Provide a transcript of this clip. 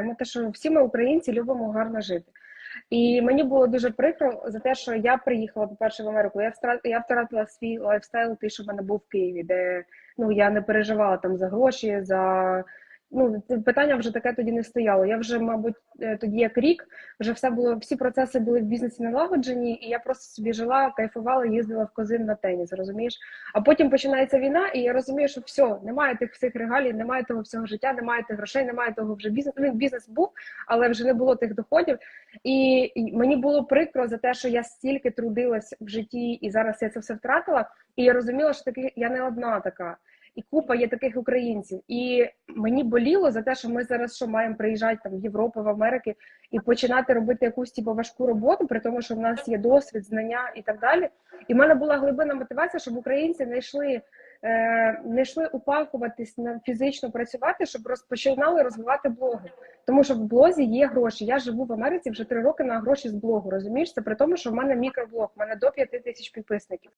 знаємо, те, що всі ми українці любимо гарно жити. І мені було дуже прикро за те, що я приїхала по-перше в Америку. Я втратила, я втратила свій лайфстайл, той, що в мене був в Києві, де ну я не переживала там за гроші, за ну питання вже таке тоді не стояло. Я вже, мабуть, е, тоді як рік вже все було, всі процеси були в бізнесі налагоджені, і я просто собі жила, кайфувала, їздила в козин на теніс, розумієш? А потім починається війна, і я розумію, що все, немає тих всіх регалій, немає того всього життя, немає тих грошей, немає того вже бізнесу. Він бізнес був, але вже не було тих доходів. І мені було прикро за те, що я стільки трудилась в житті, і зараз я це все втратила. І я розуміла, що таки я не одна така. І купа є таких українців, і мені боліло за те, що ми зараз що маємо приїжджати там в Європу, в Америки і починати робити якусь типу, важку роботу, при тому, що в нас є досвід, знання і так далі. І в мене була глибина мотивація, щоб українці не йшли, е, не йшли упакуватись на фізично працювати, щоб розпочинали розвивати блоги. Тому що в блозі є гроші. Я живу в Америці вже три роки на гроші з блогу. Розумієш, це при тому, що в мене мікроблог, в мене до п'яти тисяч підписників.